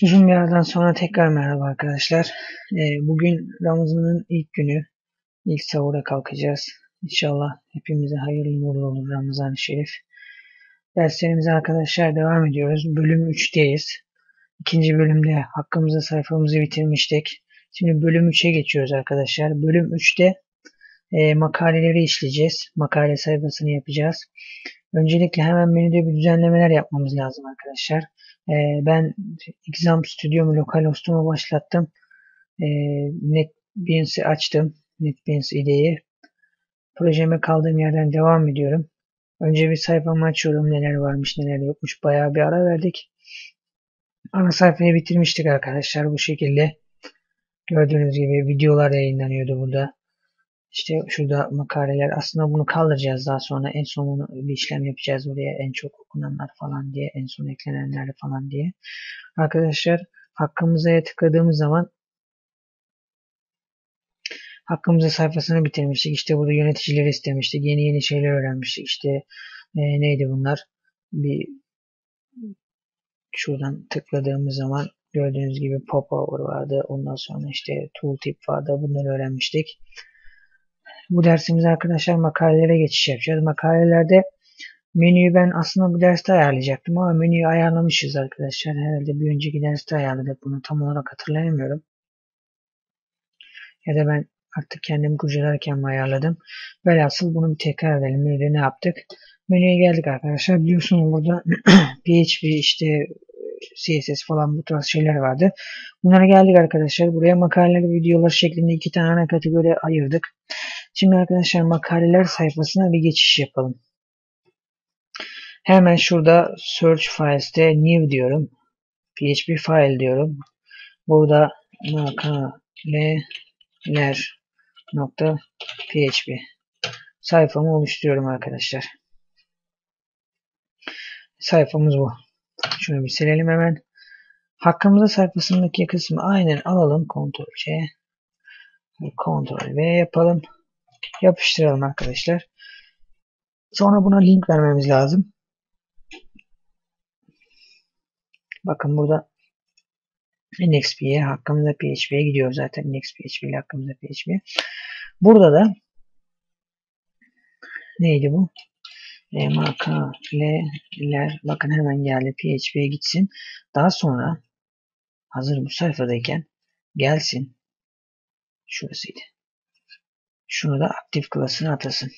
Uzun bir aradan sonra tekrar merhaba arkadaşlar. Ee, bugün Ramazan'ın ilk günü. İlk sahura kalkacağız. İnşallah hepimize hayırlı uğurlu olur Ramazan-ı Şerif. Derslerimize arkadaşlar devam ediyoruz. Bölüm 3'teyiz. İkinci bölümde hakkımızda sayfamızı bitirmiştik. Şimdi bölüm 3'e geçiyoruz arkadaşlar. Bölüm 3'te e, makaleleri işleyeceğiz. Makale sayfasını yapacağız. Öncelikle hemen menüde bir düzenlemeler yapmamız lazım arkadaşlar. E, ben Exam Studio'mu lokal host'uma başlattım. E, NetBeans'i açtım. NetBeans ID'yi. Projeme kaldığım yerden devam ediyorum. Önce bir sayfamı açıyorum. Neler varmış neler yokmuş. Bayağı bir ara verdik. Ana sayfayı bitirmiştik arkadaşlar bu şekilde. Gördüğünüz gibi videolar yayınlanıyordu burada. İşte şurada makaleler. Aslında bunu kaldıracağız daha sonra. En son bir işlem yapacağız buraya. En çok okunanlar falan diye. En son eklenenler falan diye. Arkadaşlar hakkımıza tıkladığımız zaman hakkımıza sayfasını bitirmiştik. İşte burada yöneticileri istemiştik. Yeni yeni şeyler öğrenmiştik. İşte e, neydi bunlar? Bir şuradan tıkladığımız zaman gördüğünüz gibi popover vardı. Ondan sonra işte tooltip vardı. Bunları öğrenmiştik. Bu dersimiz arkadaşlar makalelere geçiş yapacağız. Makalelerde menüyü ben aslında bu derste ayarlayacaktım ama menüyü ayarlamışız arkadaşlar. Herhalde bir önceki derste ayarladık bunu tam olarak hatırlayamıyorum. Ya da ben artık kendim kurcalarken mi ayarladım. Velhasıl bunu bir tekrar edelim. Menüde ne yaptık? Menüye geldik arkadaşlar. Biliyorsunuz burada PHP işte CSS falan bu tarz şeyler vardı. Bunlara geldik arkadaşlar. Buraya makaleler videolar şeklinde iki tane ana kategori ayırdık. Şimdi arkadaşlar makaleler sayfasına bir geçiş yapalım. Hemen şurada search files'te new diyorum. PHP file diyorum. Burada makaleler nokta php sayfamı oluşturuyorum arkadaşlar. Sayfamız bu. Şunu bir silelim hemen. Hakkımızda sayfasındaki kısmı aynen alalım. Ctrl C. Ctrl V yapalım. Yapıştıralım arkadaşlar. Sonra buna link vermemiz lazım. Bakın burada IndexP'ye hakkımızda PHP'ye gidiyor zaten. IndexPHP ile hakkımızda PHP. Burada da neydi bu? Makaleler bakın hemen geldi PHP'ye gitsin. Daha sonra hazır bu sayfadayken gelsin. Şurasıydı. Şunu da aktif klasına atasın.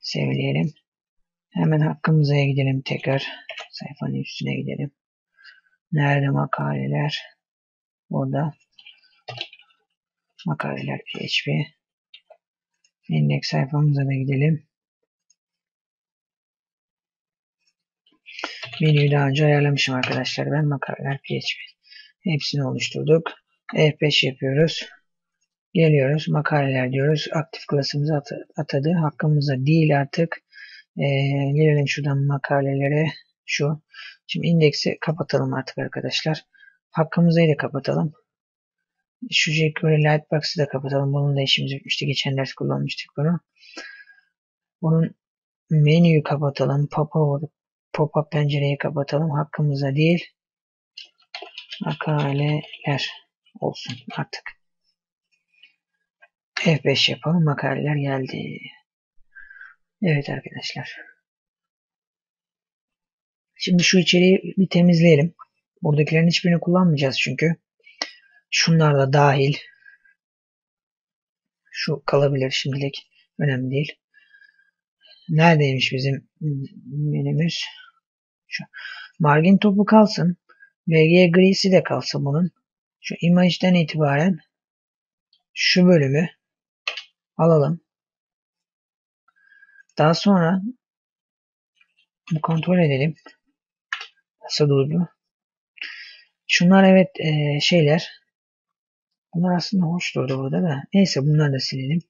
Sevleyelim. Hemen hakkımıza gidelim tekrar. Sayfanın üstüne gidelim. Nerede makaleler? Burada. Makaleler PHP. Index sayfamıza da gidelim. Menüyü daha önce ayarlamışım arkadaşlar. Ben makaleler PHP. Hepsini oluşturduk. F5 yapıyoruz. Geliyoruz. Makaleler diyoruz. Aktif klasımızı at atadı. Hakkımızda değil artık. Ee, gelelim şuradan makalelere. Şu. Şimdi indeksi kapatalım artık arkadaşlar. Hakkımızı da kapatalım. Şu jQuery Lightbox'ı da kapatalım. Bunun da işimiz bitmişti. Geçen ders kullanmıştık bunu. Bunun menüyü kapatalım. Pop-up pop pencereyi kapatalım. Hakkımıza değil. Makaleler olsun artık. F5 yapalım. Makaleler geldi. Evet arkadaşlar. Şimdi şu içeriği bir temizleyelim. Buradakilerin hiçbirini kullanmayacağız çünkü. Şunlar da dahil. Şu kalabilir şimdilik. Önemli değil. Neredeymiş bizim menümüz? Şu. Margin topu kalsın. VG grisi de kalsın bunun. Şu image'den itibaren şu bölümü alalım. Daha sonra bu kontrol edelim. Nasıl durdu? Şunlar evet e, şeyler. Bunlar aslında hoş durdu burada da. Neyse bunları da silelim.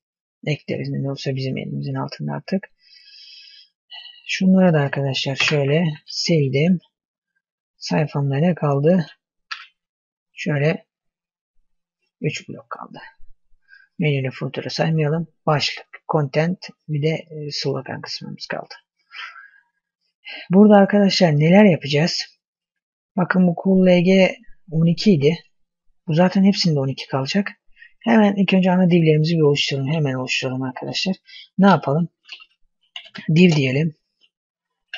Ekleriz ne olsa bizim elimizin altında artık. Şunları da arkadaşlar şöyle sildim. Sayfamda ne kaldı? Şöyle 3 blok kaldı. Menüyle fotoğrafı saymayalım. Başlık, content bir de e, slogan kısmımız kaldı. Burada arkadaşlar neler yapacağız? Bakın bu cool LG 12 idi. Bu zaten hepsinde 12 kalacak. Hemen ilk önce ana divlerimizi bir oluşturalım. Hemen oluşturalım arkadaşlar. Ne yapalım? Div diyelim.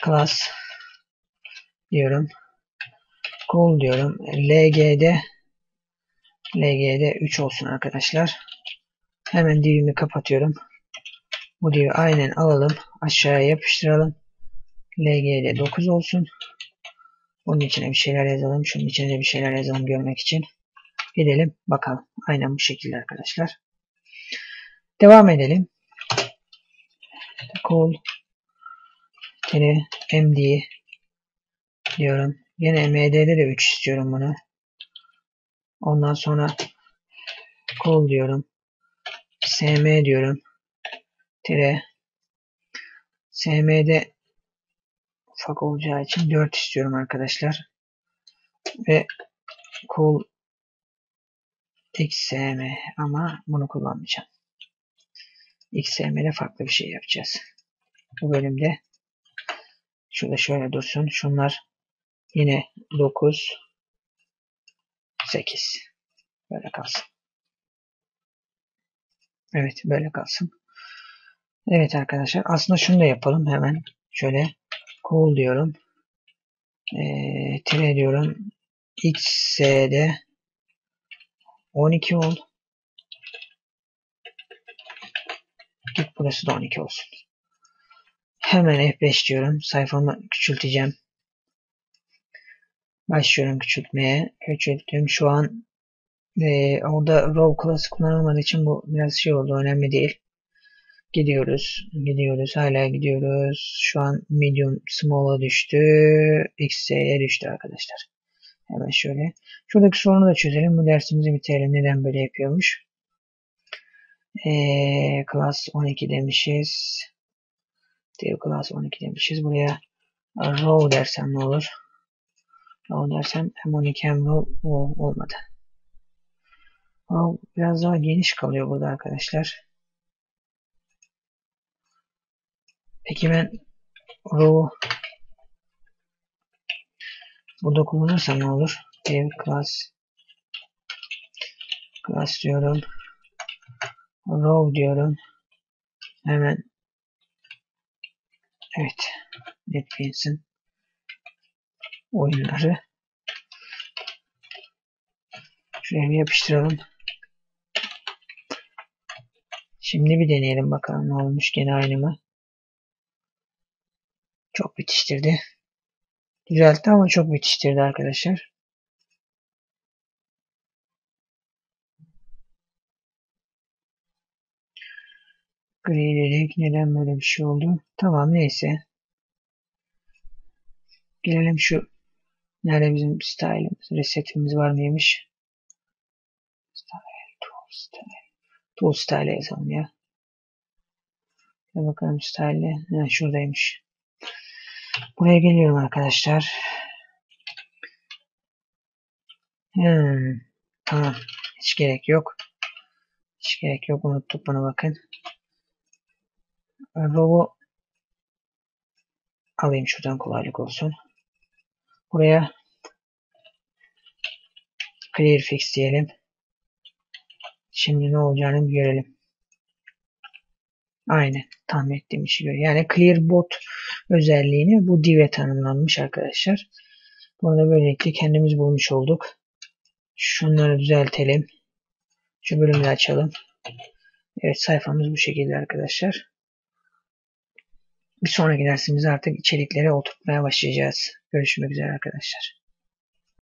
Class diyorum. Cool diyorum. LG'de LG'de 3 olsun arkadaşlar. Hemen divimi kapatıyorum. Bu divi aynen alalım. Aşağıya yapıştıralım. LG'de 9 olsun. Bunun içine bir şeyler yazalım. Şunun içine de bir şeyler yazalım görmek için. Gidelim bakalım. Aynen bu şekilde arkadaşlar. Devam edelim. Cool md diyorum. Yine md'de de 3 istiyorum bunu. Ondan sonra cool diyorum. sm diyorum. Tire sm'de ufak olacağı için 4 istiyorum arkadaşlar. Ve cool XSM ama bunu kullanmayacağım. XSM'de farklı bir şey yapacağız. Bu bölümde şurada şöyle dursun. Şunlar yine 9 8 böyle kalsın. Evet böyle kalsın. Evet arkadaşlar aslında şunu da yapalım hemen. Şöyle cool diyorum. Ee, tire diyorum. XS'de 12 ol. Git burası da 12 olsun. Hemen F5 diyorum. Sayfamı küçülteceğim. Başlıyorum küçültmeye. Küçülttüm. Şu an e, orada row class kullanılmadığı için bu biraz şey oldu. Önemli değil. Gidiyoruz. Gidiyoruz. Hala gidiyoruz. Şu an medium small'a düştü. XC'ye düştü arkadaşlar. Hemen şöyle. Şuradaki sorunu da çözelim. Bu dersimizi bitirelim. Neden böyle yapıyormuş? Ee, class 12 demişiz. Div class 12 demişiz. Buraya row dersem ne olur? Row dersem hem 12 hem row olmadı. Row biraz daha geniş kalıyor burada arkadaşlar. Peki ben row burada kullanırsam ne olur? Div class class diyorum. Row diyorum. Hemen evet NetBeans'in oyunları şuraya bir yapıştıralım. Şimdi bir deneyelim bakalım ne olmuş gene aynı mı? Çok bitiştirdi. Düzeltti ama çok bitiştirdi arkadaşlar. Gri dedik. Neden böyle bir şey oldu? Tamam neyse. Gelelim şu nerede bizim style'ımız, resetimiz var mıymış? Style, tool style. Tool style yazalım ya. Bir bakalım style'e. Ha, şuradaymış. Buraya geliyorum arkadaşlar. Hmm, tamam. Hiç gerek yok. Hiç gerek yok. Unuttuk bunu bakın. Row'u alayım şuradan kolaylık olsun. Buraya clear fix diyelim. Şimdi ne olacağını görelim. Aynen tahmin ettiğim işi görüyor. Yani clear bot özelliğini bu div'e tanımlanmış arkadaşlar. Bunu da böylelikle kendimiz bulmuş olduk. Şunları düzeltelim. Şu bölümü açalım. Evet sayfamız bu şekilde arkadaşlar. Bir sonraki dersimizde artık içeriklere oturtmaya başlayacağız. Görüşmek üzere arkadaşlar.